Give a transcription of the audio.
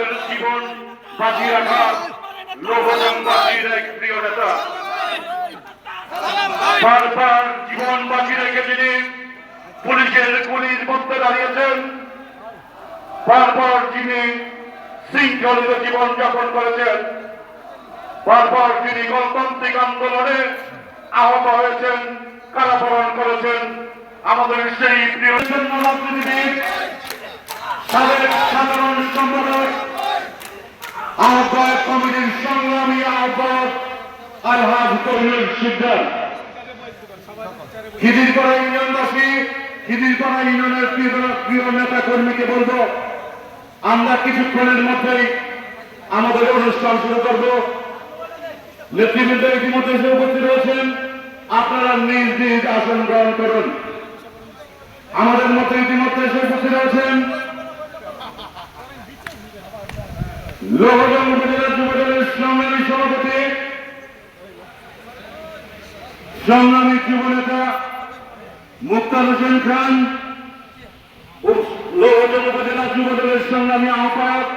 আমাদের জীবন বাঁচিয়ে রাখা লৌহজংবাসীর এক প্রিয় নেতা। বারবার জীবন বাঁচিয়ে রেখে তিনি পুলিশের গুলির মধ্যে দাঁড়িয়েছেন। বারবার যিনি শৃঙ্খলিত জীবন যাপন করেছেন। বারবার তিনি গণতান্ত্রিক আন্দোলনে আহত হয়েছেন, কারাবরণ করেছেন। আমাদের সেই প্রিয় রাজনীতিবিদ কমিটির সংগ্রামী আহ্বায়ক আলহাজ কবির সিদ্ধার্থ। খিদিরপাড়া ইউনিয়নবাসী খিদিরপাড়া ইউনিয়নের প্রিয় নেতা কর্মীকে বলব, আমরা কিছুক্ষণের মধ্যেই আমাদের অনুষ্ঠান শুরু করব। নেতৃবৃন্দ ইতিমধ্যে এসে উপস্থিত রয়েছেন আপনারা নিজ নিজ আসন গ্রহণ করুন। আমাদের মধ্যে ইতিমধ্যে এসে উপস্থিত রয়েছেন লোহজং উপজেলা সংগ্রামী জীবনেতা নেতা মুক্তার হোসেন খান উপজেলা যুবদলের সংগ্রামী আহ্বায়ক